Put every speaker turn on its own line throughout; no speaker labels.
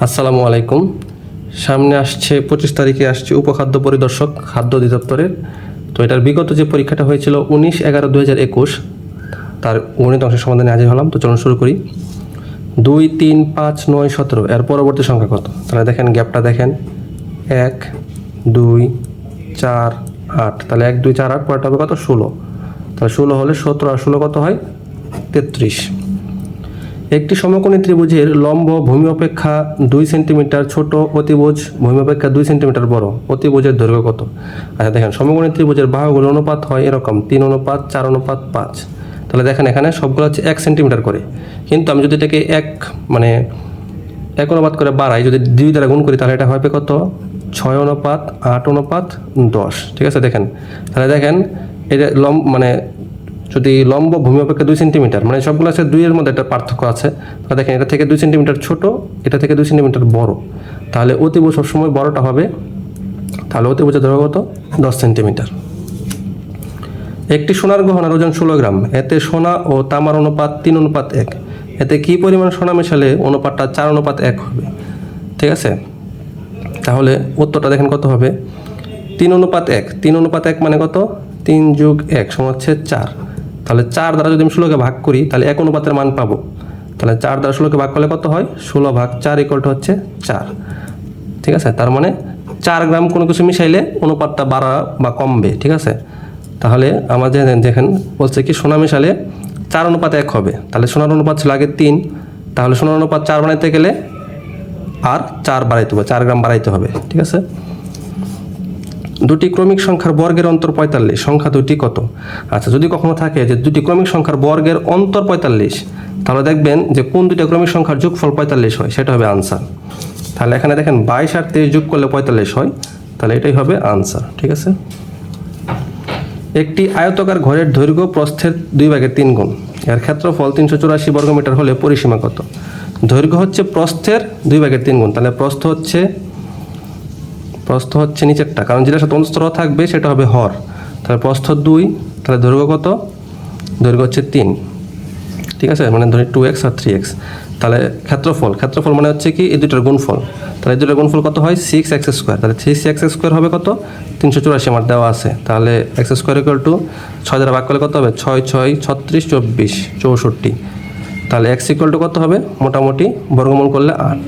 আসসালামু আলাইকুম। সামনে আসছে পঁচিশ তারিখে আসছে উপখাদ্য পরিদর্শক খাদ্য অধিদপ্তরের। তো এটার বিগত যে পরীক্ষাটা হয়েছিল উনিশ এগারো দু হাজার একুশ, তার গণিত অংশের সমাধানে হাজির হলাম। তো চলুন শুরু করি। দুই, তিন, পাঁচ, নয়, সতেরো, এর পরবর্তী সংখ্যা কত? তাহলে দেখেন, গ্যাপটা দেখেন। এক, দুই, চার, আট। তাহলে এক, দুই, চার, আট, পরেরটা হবে কত? ষোলো। তাহলে ষোলো হলে সতেরো আর ষোলো কত হয়? তেত্রিশ। একটি সমকোণী ত্রিভুজের লম্ব ভূমি অপেক্ষা দুই সেন্টিমিটার ছোট অতিভুজ, ভূমি অপেক্ষা দুই সেন্টিমিটার বড়, অতিভুজের দৈর্ঘ্য কত? আচ্ছা দেখেন, সমকোণী ত্রিভুজের বাহুগুলো অনুপাত হয় এরকম, তিন অনুপাত, চার অনুপাত, পাঁচ। তাহলে দেখেন এখানে সবগুলো হচ্ছে এক সেন্টিমিটার করে। কিন্তু আমি যদি এটাকে এক মানে এক অনুপাত করে বাড়াই, যদি দুই দ্বারা গুণ করি, তাহলে এটা হবে কত? ছয় অনুপাত, আট অনুপাত, দশ। ঠিক আছে, দেখেন। তাহলে দেখেন, এটা লম মানে যদি লম্ব ভূমি অপেক্ষা দুই সেন্টিমিটার মানে সবগুলো আছে দুইয়ের মধ্যে একটা পার্থক্য আছে। তাহলে দেখেন, এটা থেকে দুই সেন্টিমিটার ছোট, এটা থেকে দুই সেন্টিমিটার বড়। তাহলে অতিভুজ সবসময় বড়টা হবে, তাহলে অতিভুজের দৈর্ঘ্য কত? দশ সেন্টিমিটার। একটি সোনার গহনার ওজন ষোলো গ্রাম, এতে সোনা ও তামার অনুপাত তিন, অনুপাত এক। এতে কী পরিমাণ সোনা মেশালে অনুপাতটা চার, অনুপাত এক হবে? ঠিক আছে? তাহলে উত্তরটা দেখেন কত হবে? তিন, অনুপাত এক। তিন, অনুপাত এক মানে কত? তিন যুগ এক সমান হচ্ছে চার। তাহলে চার দ্বারা যদি আমি ষোলোকে ভাগ করি, তাহলে এক অনুপাতের মান পাবো। তাহলে চার দ্বারা ষোলোকে ভাগ করলে কত হয়? ষোলো ভাগ চার ইকুয়ালটা হচ্ছে চার। ঠিক আছে? তার মানে চার গ্রাম কোনো কিছু মিশাইলে অনুপাতটা বাড়া বা কমবে, ঠিক আছে? তাহলে আমাদের দেখেন বলছে কি, সোনা মিশালে চার অনুপাত এক হবে। তাহলে সোনার অনুপাত ছিল আগে তিন। তাহলে সোনার অনুপাত চার বানাইতে গেলে আর চার বাড়াইতে হবে, চার গ্রাম বাড়াইতে হবে, ঠিক আছে? দুটি ক্রমিক সংখ্যার বর্গের অন্তর পঁয়তাল্লিশ, সংখ্যা দুটি কত? আচ্ছা যদি কখনো থাকে যে দুটি ক্রমিক সংখ্যার বর্গের অন্তর পঁয়তাল্লিশ, তাহলে দেখবেন যে কোন দুটি ক্রমিক সংখ্যার যোগফল পঁয়তাল্লিশ হয়, সেটা হবে আনসার। তাহলে এখানে দেখেন বাইশ আর তেইশ যোগ করলে পঁয়তাল্লিশ হয়, তাহলে এটাই হবে আনসার, ঠিক আছে? একটি আয়তকার ঘরের দৈর্ঘ্য প্রস্থের দুই ভাগের তিন গুণ, এর ক্ষেত্রফল তিনশো চুরাশি বর্গমিটার হলে পরিসীমা কত? দৈর্ঘ্য হচ্ছে প্রস্থের দুই ভাগের তিন গুণ, তাহলে প্রস্থ হচ্ছে প্রস্থ হচ্ছে নিচেরটা, কারণ যেটা অন্তঃস্থ থাকবে সেটা হবে হর। তাহলে প্রস্থ দুই, তাহলে দৈর্ঘ্য কত? দৈর্ঘ্য হচ্ছে তিন। ঠিক আছে? মানে ধরি টু এক্স আর থ্রি এক্স তাহলে ক্ষেত্রফল ক্ষেত্রফল মানে হচ্ছে কি? এই দুটোর গুণফল। তাহলে এই দুটোর গুণফল কত হয়? সিক্স এক্স স্কোয়ার তাহলে থ্রি এক্স স্কোয়ার হবে কত? তিনশো চুরাশি আমার দেওয়া আছে। তাহলে এক্স স্কোয়ার ইকুয়াল টু ছয় দ্বারা ভাগ করলে কত হবে? ছয় ছয়, ছত্রিশ, চব্বিশ, চৌষট্টি। তাহলে এক্স ইকুয়াল টু কত হবে? মোটামুটি বর্গমূল করলে আট।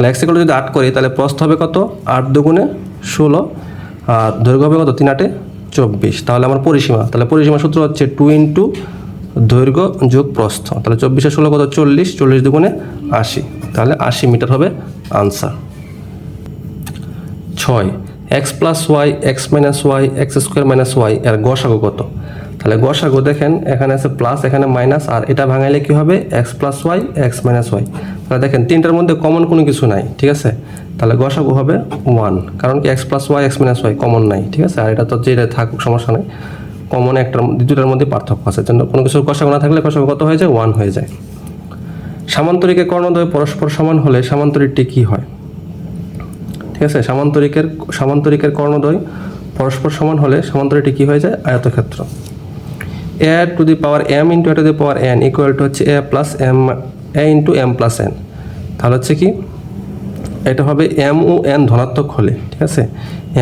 তাহলে এক্স ইকুয়াল যদি আট করি, তাহলে প্রস্থ হবে কত? আট দুগুণে ষোলো, আর দৈর্ঘ্য হবে কত? তিন আটে চব্বিশ। তাহলে আমার পরিসীমা, তাহলে পরিসীমা সূত্র হচ্ছে টু ইন্টু দৈর্ঘ্য যোগ প্রস্থ। তাহলে চব্বিশে ষোলো কত? চল্লিশ চল্লিশ দুগুণে আশি। তাহলে আশি মিটার হবে আনসার ছয় x plus y x minus y x square minus y এর গসাগু কত? তাহলে গসাগু দেখেন, এখানে আছে প্লাস এখানে মাইনাস আর এটা ভাঙাইলে কি হবে? X plus y x minus y তাহলে দেখেন, তিনটার মধ্যে কমন কোনো কিছু নাই, ঠিক আছে? তাহলে গসাগু হবে ওয়ান কারণ কি x plus y x minus y common নাই, ঠিক আছে? আর এটা তো যেটা থাকুক, সমস্যা নাই। কমন একটার দুটার মধ্যে পার্থক্য আছে জন্য কোনো কিছুর গসাগু না থাকলে গসাগু কত হয়ে যায়? ওয়ান হয়ে যায়। সামান্তরিকের কর্ণদ্বয় পরস্পর সমান হলে সামান্তরিকটি কী হয়? ঠিক আছে? সামান্তরিকের সামান্তরিকের কর্ণদ্বয় পরস্পর সমান হলে সামান্তরিকটি কী হয়ে যায়? আয়তক্ষেত্র। A to the power m into a to the power n equal to হচ্ছে a plus m a into m plus n তাহলে হচ্ছে কি? এটা হবে এম ও এন ধনাত্মক হলে, ঠিক আছে?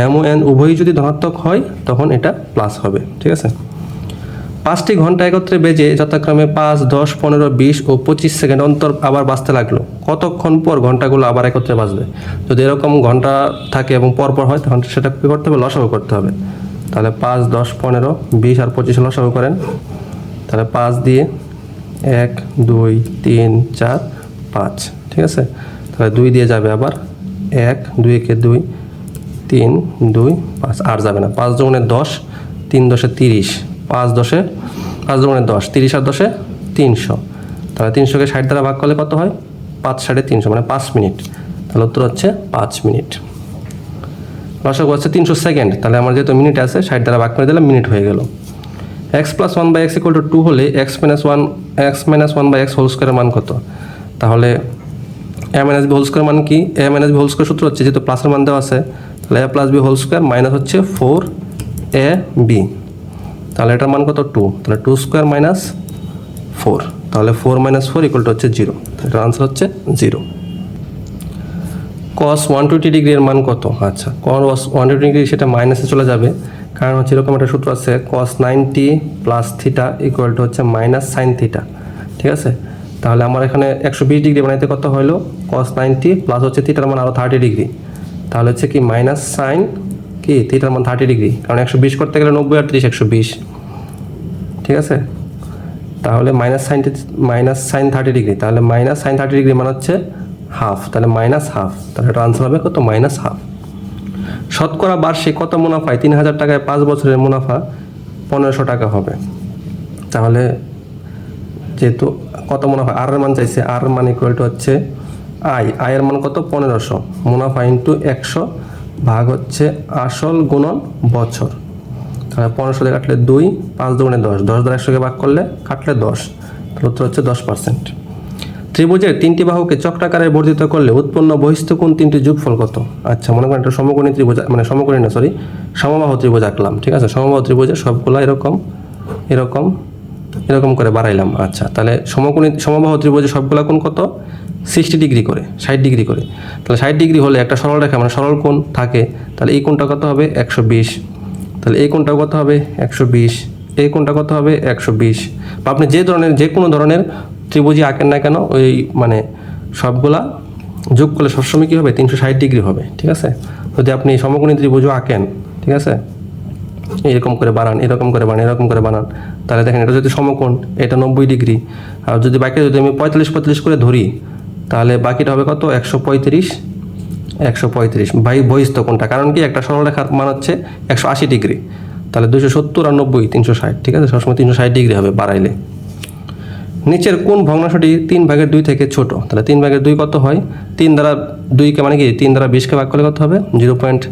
এম ও এন উভয়ই যদি ধনাত্মক হয়, তখন এটা প্লাস হবে, ঠিক আছে? পাঁচটি ঘণ্টা একত্রে বেজে যথাক্রমে পাঁচ, দশ, পনেরো, বিশ ও পঁচিশ সেকেন্ড অন্তর আবার বাজতে লাগল। কতক্ষণ পর ঘন্টাগুলো আবার একত্রে বাজবে যদি এরকম ঘণ্টা থাকে এবং পর পর হয়, তখন সেটা কী করতে হবে? লসাগু করতে হবে। তাহলে পাঁচ, দশ, পনেরো, বিশ আর পঁচিশ হলো লসাগু করেন। তাহলে পাঁচ দিয়ে এক, দুই, তিন, চার, পাঁচ, ঠিক আছে? তাহলে দুই দিয়ে যাবে আবার এক, দুই একে দুই, তিন, দুই, পাঁচ, আর যাবে না। পাঁচ দুগুণে দশ, তিন দশে তিরিশ। পাঁচ দশে, পাঁচ দুগুণে দশ, তিরিশ আর দশে তিনশো। তাহলে তিনশোকে ষাট দ্বারা ভাগ করলে কত হয়? পাঁচ সাড়ে তিনশো মানে পাঁচ মিনিট। তাহলে উত্তর হচ্ছে পাঁচ মিনিট। লসাগু হচ্ছে তিনশো সেকেন্ড। তাহলে আমার যেহেতু মিনিট আছে, ষাট দ্বারা ভাগ করে দিলাম মিনিট হয়ে গেল। X plus one by x equal to two হলে x minus one x minus one by x whole স্কোয়ারের মান কত? তাহলে a minus b whole square মান কি? A minus b whole square সূত্র হচ্ছে, যেহেতু প্লাসের মান দেওয়া আছে, তাহলে a plus b whole square minus হচ্ছে ফোর এ বি তাহলে এটার মান কত? টু তাহলে টু স্কোয়ার মাইনাস ফোর তাহলে four minus four equal to হচ্ছে জিরো এটার আনসার হচ্ছে জিরো কস ওয়ান টোয়েন্টি ডিগ্রির মান কত? আচ্ছা কস ওয়ান টোয়েন্টি ডিগ্রি সেটা মাইনাসে চলে যাবে। কারণ হচ্ছে এরকম একটা সূত্র আছে cos ninety plus theta equal to হচ্ছে মাইনাস সাইন থিটা ঠিক আছে? তাহলে আমার এখানে একশো বিশ ডিগ্রি বানাইতে কত হলো কস নাইনটি প্লাস হচ্ছে থিটার মান আরও থার্টি ডিগ্রি। তাহলে হচ্ছে কি মাইনাস সাইন কি? থিটার মান থার্টি ডিগ্রি। কারণ একশো বিশ করতে গেলে নব্বই আর একশো বিশ। ঠিক আছে? তাহলে minus sine minus sine thirty degree. তাহলে মাইনাস সাইন থার্টি ডিগ্রি মানে হচ্ছে হাফ, তাহলে মাইনাস হাফ, তাহলে এটা আনসার হবে কত? Minus half. শতকরা বার্ষিক কত মুনাফায় তিন হাজার টাকায় পাঁচ বছরের মুনাফা পনেরোশো টাকা হবে। তাহলে যেহেতু কত মুনাফা? আর মান চাইছে আর মান ইকুয়াল টু হচ্ছে আই আয়ের মান কত? পনেরোশো। মুনাফা ইন্টু একশো ভাগ হচ্ছে আসল গুণন বছর। তাহলে পনেরোশো দিয়ে কাটলে দুই, পাঁচ দুগুণে দশ। দশ দ্বারা একশোকে ভাগ করলে কাটলে দশ। তাহলে উত্তর হচ্ছে দশ পার্সেন্ট ত্রিভুজের তিনটি বাহুকে চক্রাকারে বর্ধিত করলে উৎপন্ন বহিস্থ কোণ তিনটি যোগফল কত? আচ্ছা মনে করেন একটা সমকোণী ত্রিভুজ মানে সমকোণী না সরি সমবাহু ত্রিভুজ আঁকলাম, ঠিক আছে? সমবাহু ত্রিভুজে সবগুলো এরকম এরকম এরকম করে বাড়াইলাম আচ্ছা তাহলে সমকোণী, সমবাহু ত্রিভুজে সবগুলো কোণ কত? সিক্সটি ডিগ্রি করে, ষাট ডিগ্রি করে। তাহলে ষাট ডিগ্রি হলে একটা সরল রেখা মানে সরল কোণ থাকে, তাহলে এই কোণটা কত হবে? একশো বিশ। তাহলে এই কোণটা কত হবে? একশো বিশ। এই কোণটা কত হবে? একশো বিশ। বা আপনি যে ধরনের, যে কোনো ধরনের ত্রিভুজই আঁকেন না কেন, ওই মানে সবগুলা যোগ করলে সবসময় কী হবে? তিনশো ষাট ডিগ্রি হবে, ঠিক আছে? যদি আপনি সমকোণী ত্রিভুজও আঁকেন, ঠিক আছে? এরকম করে বানান, এরকম করে বানান, এরকম করে বানান, তাহলে দেখেন এটা যদি সমকোণ, এটা নব্বই ডিগ্রি। আর যদি বাকি যদি আমি পঁয়তাল্লিশ পঁয়তাল্লিশ করে ধরি, তাহলে বাকিটা হবে কত? একশো পঁয়ত্রিশ একশো পঁয়ত্রিশ বাই বহিস্থ কোনটা কারণ কি? একটা সরলরেখার মান হচ্ছে একশো আশি ডিগ্রি। তাহলে দুশো সত্তর আর নব্বই তিনশো ষাট, ঠিক আছে? সবসময় তিনশো ষাট ডিগ্রি হবে বাড়াইলে। নিচের কোন ভগ্নাংশটি তিন ভাগের দুই থেকে ছোট? তাহলে তিন ভাগের দুই কত হয়? তিন দ্বারা দুইকে মানে কি? তিন দ্বারা বিশকে ভাগ করলে কত হবে? Zero point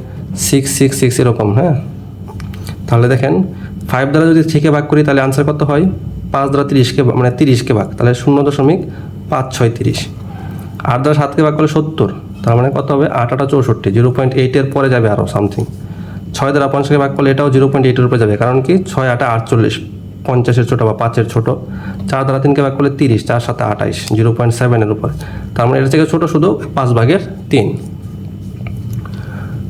six six six এরকম হ্যাঁ? তাহলে দেখেন ফাইভ দ্বারা যদি থেকে ভাগ করি, তাহলে আনসার কত হয়? পাঁচ দ্বারা তিরিশকে মানে তিরিশকে ভাগ, তাহলে শূন্য দশমিক পাঁচ ছয় তিরিশ। আট দ্বারা সাতকে ভাগ করলে সত্তর, তার মানে কত হবে? আট আটা চৌষট্টি, জিরো পয়েন্ট এইটের পরে যাবে আরও সামথিং ছয় দ্বারা পঞ্চাশকে ভাগ করলে এটাও জিরো পয়েন্ট এইটের উপরে যাবে, কারণ কি? ছয় আটা আটচল্লিশ। পঞ্চাশের ছোটো বা পাঁচের ছোটো। চার দ্বারা তিনকে ভাগ করলে তিরিশ, চার সাথে আঠাইশ, জিরো পয়েন্ট সেভেনের উপরে। তার মানে এর থেকে ছোটো শুধু পাঁচ ভাগের তিন।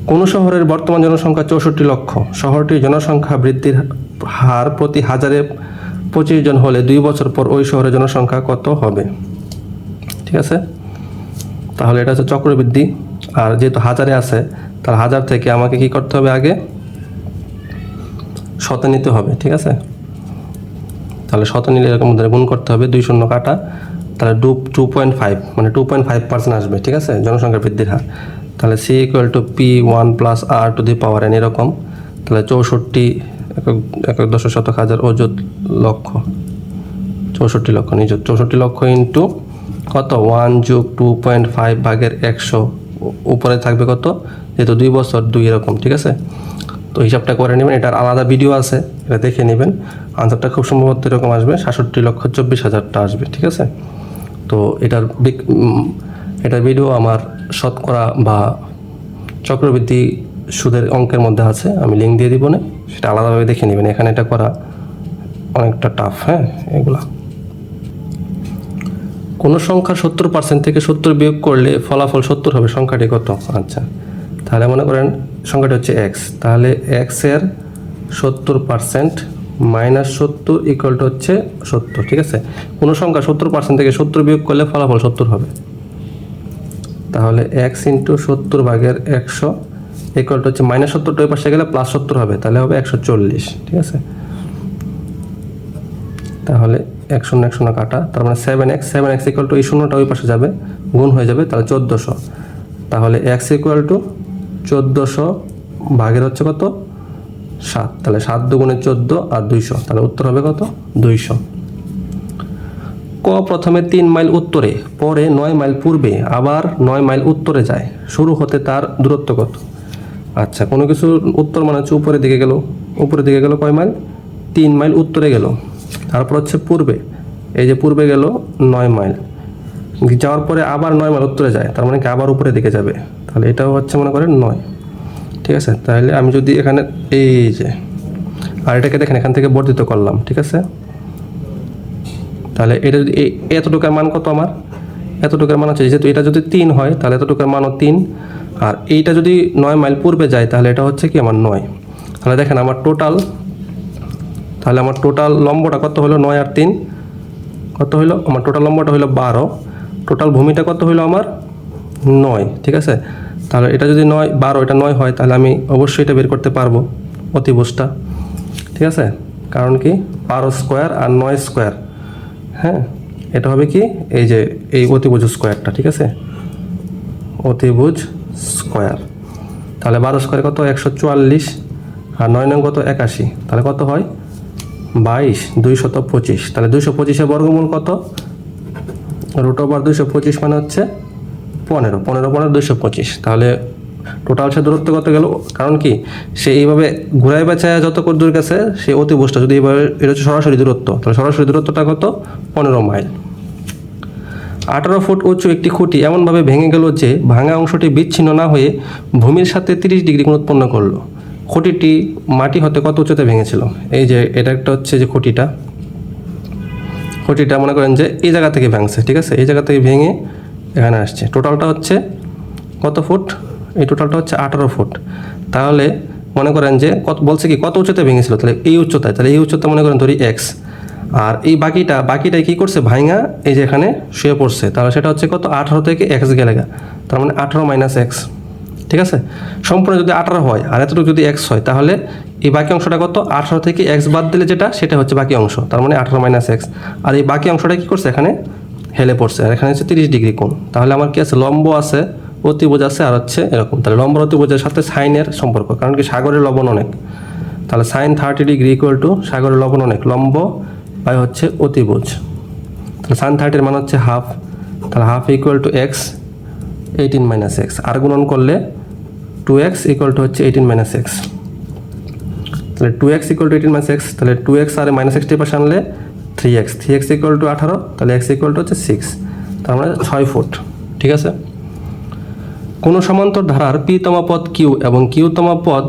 কোন শহরের বর্তমান জনসংখ্যা চৌষট্টি লক্ষ। শহরটির জনসংখ্যা বৃদ্ধির হার প্রতি হাজারে পঁচিশ জন হলে দুই বছর পর ওই শহরের জনসংখ্যা কত হবে? ঠিক আছে? তাহলে এটা হচ্ছে চক্রবৃদ্ধি। আর যেহেতু হাজারে আছে তার হাজার থেকে আমাকে কি করতে হবে আগে? শতে নিতে হবে, ঠিক আছে? তাহলে শত নিলে এরকম ধরে গুণ করতে হবে, দুই শূন্য কাটা, তাহলে টু টু পয়েন্ট ফাইভ মানে টু পয়েন্ট ফাইভ পার্সেন্ট আসবে, ঠিক আছে? জনসংখ্যা বৃদ্ধির হার। তাহলে c equal to p one plus r to the power n এরকম, তাহলে চৌষট্টি একক একক দশ শতক হাজার অযুত লক্ষ। চৌষট্টি লক্ষ নিজ চৌষট্টি লক্ষ ইন্টু কত? ওয়ান যোগ টু পয়েন্ট ফাইভ ভাগের একশো উপরে থাকবে কত? যেহেতু দুই বছর দুই এরকম, ঠিক আছে? তো হিসাবটা করে নেবেন, এটার আলাদা ভিডিও আছে, এটা দেখে নেবেন। আনসারটা খুব সম্ভবত এরকম আসবে, সাতষট্টি লক্ষ চব্বিশ হাজারটা আসবে, ঠিক আছে? তো এটার এটার ভিডিও আমার শতকরা বা চক্রবৃদ্ধি সুদের অঙ্কের মধ্যে আছে, আমি লিঙ্ক দিয়ে দিব না, সেটা আলাদাভাবে দেখে নেবেন। এখানে এটা করা অনেকটা টাফ হ্যাঁ এগুলা। কোনো সংখ্যা সত্তর পার্সেন্ট থেকে সত্তর বিয়োগ করলে ফলাফল সত্তর হবে, সংখ্যাটি কত? আচ্ছা তাহলে মনে করেন সংখ্যাটি হচ্ছে এক্স তাহলে এক্সের সত্তর পার্সেন্ট মাইনাস সত্তর ইকুয়াল টু হচ্ছে সত্তর, ঠিক আছে? কোনো সংখ্যা সত্তর পার্সেন্ট থেকে সত্তর বিয়োগ করলে ফলাফল সত্তর হবে। তাহলে এক্স ইন্টু সত্তর ভাগের একশো ইকুয়াল টু হচ্ছে মাইনাস সত্তরটা ওই পাশে গেলে প্লাস সত্তর হবে, তাহলে হবে একশো চল্লিশ, ঠিক আছে? তাহলে এক শূন্য এক শূন্য কাটা, তার মানে seven x seven x equal to এই শূন্যটা ওই পাশে যাবে, গুণ হয়ে যাবে তাহলে চোদ্দোশো। তাহলে এক্স ইকুয়াল টু চোদ্দোশো ভাগের হচ্ছে কত? সাত। তাহলে সাত দুগুণে চোদ্দ আর দুইশো। তাহলে উত্তর হবে কত? দুইশো। ক প্রথমে তিন মাইল উত্তরে, পরে নয় মাইল পূর্বে, আবার নয় মাইল উত্তরে যায়। শুরু হতে তার দূরত্ব কত? আচ্ছা কোনো কিছু উত্তর মানে হচ্ছে উপরের দিকে গেল। উপরের দিকে গেল কয় মাইল? তিন মাইল উত্তরে গেল। তারপর হচ্ছে পূর্বে। এই যে পূর্বে গেল নয় মাইল। যাওয়ার পরে আবার নয় মাইল উত্তরে যায়, তার মানে কি আবার উপরের দিকে যাবে। তাহলে এটাও হচ্ছে মনে করেন নয়। ঠিক আছে? তাহলে আমি যদি এখানে, এই যে, আর এটাকে দেখেন, এখান থেকে বর্ধিত করলাম, ঠিক আছে? তাহলে এটা যদি এতটুকার মান কত আমার? এতটুকুর মান হচ্ছে, যেহেতু এটা যদি তিন হয়, তাহলে এতটুকুর মানও তিন। আর এইটা যদি নয় মাইল পূর্বে যায়, তাহলে এটা হচ্ছে কি আমার নয়। তাহলে দেখেন, আমার টোটাল, তাহলে আমার টোটাল লম্বটা কত হলো? নয় আর তিন। কত হইল আমার টোটাল লম্বটা হইল বারো। টোটাল ভূমিটা কত হইল আমার? নয়, ঠিক আছে? তাহলে এটা যদি নয়, বারো, এটা নয় হয়, তাহলে আমি অবশ্যই এটা বের করতে পারব অতিভুজটা, ঠিক আছে? কারণ কি? বারো স্কোয়ার আর নয় স্কোয়ার হ্যাঁ? এটা হবে কি? এই যে, এই অতিভুজ স্কোয়ারটা ঠিক আছে? অতিভুজ স্কোয়ার তাহলে বারো স্কোয়ার কত? একশো চুয়াল্লিশ। আর নয় নং কত? একাশি। তাহলে কত হয়? বাইশ, দুইশত পঁচিশ। তাহলে দুইশো পঁচিশের বর্গমূল কত? রুট ওভার দুশো পঁচিশ মানে হচ্ছে পনেরো পনেরো পনেরো দুশো পঁচিশ। তাহলে টোটাল সে দূরত্ব কত গেল? কারণ কি, সে এইভাবে ঘুরাই বেচায় যত দূর গেছে, সে অতি অতিভুজটা যদি এইভাবে এটা হচ্ছে সরাসরি দূরত্ব, তাহলে সরাসরি দূরত্বটা কত? পনেরো মাইল। আঠারো ফুট উঁচু একটি খুঁটি এমনভাবে ভেঙে গেল যে ভাঙা অংশটি বিচ্ছিন্ন না হয়ে ভূমির সাথে তিরিশ ডিগ্রি কোণ উৎপন্ন করল। খুঁটিটি মাটি হতে কত উঁচুতে ভেঙেছিল? এই যে এটা একটা হচ্ছে যে খুঁটিটা। খুঁটিটা মনে করেন যে এই জায়গা থেকে ভাঙছে, ঠিক আছে? এই জায়গা থেকে ভেঙে এখানে আসছে। টোটালটা হচ্ছে কত ফুট? এই টোটালটা হচ্ছে আঠারো ফুট। তাহলে মনে করেন যে কত, বলছে কি, কত উচ্চতায় ভেঙেছিল? তাহলে এই উচ্চতায়, তাহলে এই উচ্চতা মনে করেন ধরি এক্স আর এই বাকিটা বাকিটাই কি করছে? ভাইঙা এই যে এখানে শুয়ে পড়ছে। তাহলে সেটা হচ্ছে কত? আঠারো থেকে এক্স গেলে গা। তার মানে আঠারো মাইনাস এক্স ঠিক আছে? সম্পূর্ণ যদি আঠারো হয় আর এতটুকু যদি এক্স হয়, তাহলে এই বাকি অংশটা কত? আঠারো থেকে এক্স বাদ দিলে যেটা, সেটা হচ্ছে বাকি অংশ। তার মানে আঠারো মাইনাস এক্স আর এই বাকি অংশটা কী করছে এখানে? হেলে পড়ছে। আর এখানে হচ্ছে তিরিশ ডিগ্রি কোণ। তাহলে আমার কি আছে? লম্ব আছে, অতিভুজ আছে, আর হচ্ছে এরকম। তাহলে লম্ব অতিভুজের সাথে সাইনের সম্পর্ক, কারণ কি সাগরের লবণ অনেক। তাহলে sine thirty degree equal to সাগরের লবণ অনেক। লম্ব বাই হচ্ছে অতিভুজ। তাহলে সাইন থার্টির মান হচ্ছে হাফ তাহলে half equal to x eighteen minus x আর গুণন করলে টু এক্স ইকুয়াল টু হচ্ছে এইটিন মাইনাস এক্স তাহলে two x equal to eighteen minus x তাহলে টু এক্স আর মাইনাস এক্সটি পাশে আনলে three x three x equal to আঠারো, তাহলে এক্স ইকুয়াল টু হচ্ছে সিক্স তার মানে ছয় ফুট ঠিক আছে? কোনো সমান্তর ধারার পি তম পদ কিউ এবং কিউ তম পদ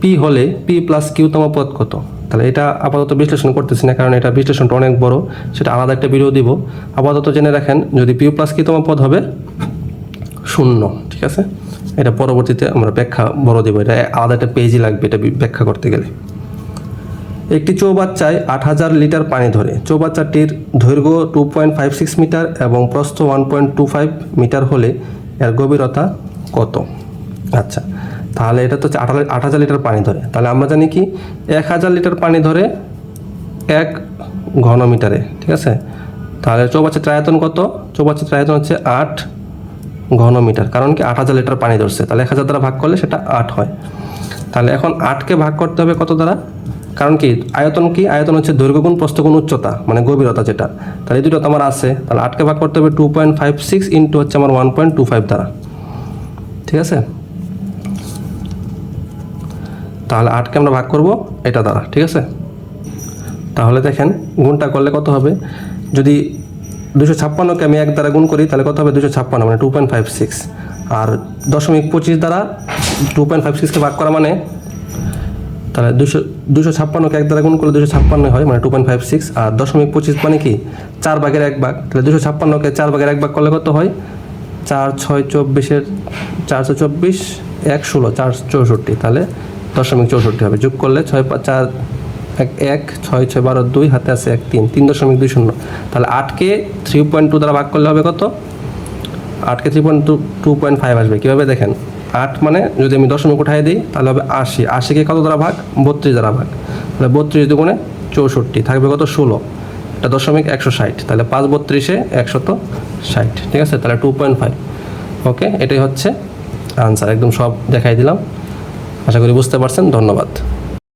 পি হলে পি প্লাস কিউ তম পদ কত? তাহলে এটা আপাতত বিশ্লেষণ করতেছি না, কারণ এটা বিশ্লেষণটা অনেক বড়, সেটা আলাদা একটা ভিডিও দিব। আপাতত জেনে রাখেন, যদি পিউ প্লাস কিউ তম পদ হবে শূন্য, ঠিক আছে? এটা পরবর্তীতে আমরা ব্যাখ্যা বড় দেবো। এটা আলাদা একটা পেজই লাগবে এটা ব্যাখ্যা করতে গেলে। একটি চৌবাচ্চায় আট হাজার লিটার পানি ধরে। চৌবাচ্চাটির দৈর্ঘ্য two point five six metre এবং প্রস্থ one point two five metre হলে এর গভীরতা কত? আচ্ছা তাহলে এটা তো আট হাজার- লিটার পানি ধরে। তাহলে আমরা জানি কি? এক হাজার লিটার পানি ধরে এক ঘনমিটারে, ঠিক আছে? তাহলে চৌবাচ্চার আয়তন কত? চৌবাচ্চার আয়তন হচ্ছে আট ঘনমিটার কারণ কি আট হাজার লিটার পানি ধরছে। তাহলে এক হাজার দ্বারা ভাগ করলে সেটা আট হয়। তাহলে এখন আটকে ভাগ করতে হবে কত দ্বারা? কারণ কি আয়তন কি? আয়তন হচ্ছে দৈর্ঘ্যগুণ, প্রস্থগুণ, উচ্চতা মানে গভীরতা যেটা। তাহলে এই দুটো তো আমার আছে। তাহলে আটকে ভাগ করতে হবে two point five six into হচ্ছে আমার ওয়ান পয়েন্ট টু ফাইভ দ্বারা। ঠিক আছে? তাহলে আটকে আমরা ভাগ করব এটা দ্বারা। ঠিক আছে? তাহলে দেখেন, গুণটা করলে কত হবে? যদি দুশো ছাপ্পান্নকে আমি এক দ্বারা গুণ করি, তাহলে কত হবে? দুশো ছাপ্পান্ন মানে টু পয়েন্ট ফাইভ সিক্স আর দশমিক পঁচিশ দ্বারা টু পয়েন্ট ফাইভ সিক্সকে ভাগ করা মানে? তাহলে দুশো দুশো ছাপ্পান্নকে এক দ্বারা গুণ করলে দুশো ছাপ্পান্ন হয় মানে টু পয়েন্ট ফাইভ সিক্স আর দশমিক পঁচিশ মানে কি? চার ভাগের এক ভাগ। তাহলে দুশো ছাপ্পান্নকে চার ভাগের এক ভাগ করলে কত হয়? চার ছয় চব্বিশের, চারশো চব্বিশ, এক ষোলো চার চৌষট্টি। তাহলে দশমিক চৌষট্টি হবে। যোগ করলে ছয় চার এক এক ছয় ছয়, বারো, দুই, হাতে আছে এক, তিন তিন দশমিক দুই শূন্য। তাহলে আটকে থ্রি পয়েন্ট টু দ্বারা ভাগ করলে হবে কত? আটকে three point two two point five আসবে। কীভাবে দেখেন? আট মানে যদি আমি দশমিক উঠাই দিই, তাহলে হবে আশি। আশিকে কত দ্বারা ভাগ? বত্রিশ দ্বারা ভাগ। তাহলে বত্রিশ দুগুণে চৌষট্টি, থাকবে কত? ষোলো। এটা দশমিক একশো ষাট। তাহলে পাঁচ বত্রিশে একশত ষাট। ঠিক আছে? তাহলে টু পয়েন্ট ফাইভ ওকে এটাই হচ্ছে আনসার একদম সব দেখাই দিলাম। আশা করি বুঝতে পারছেন। ধন্যবাদ।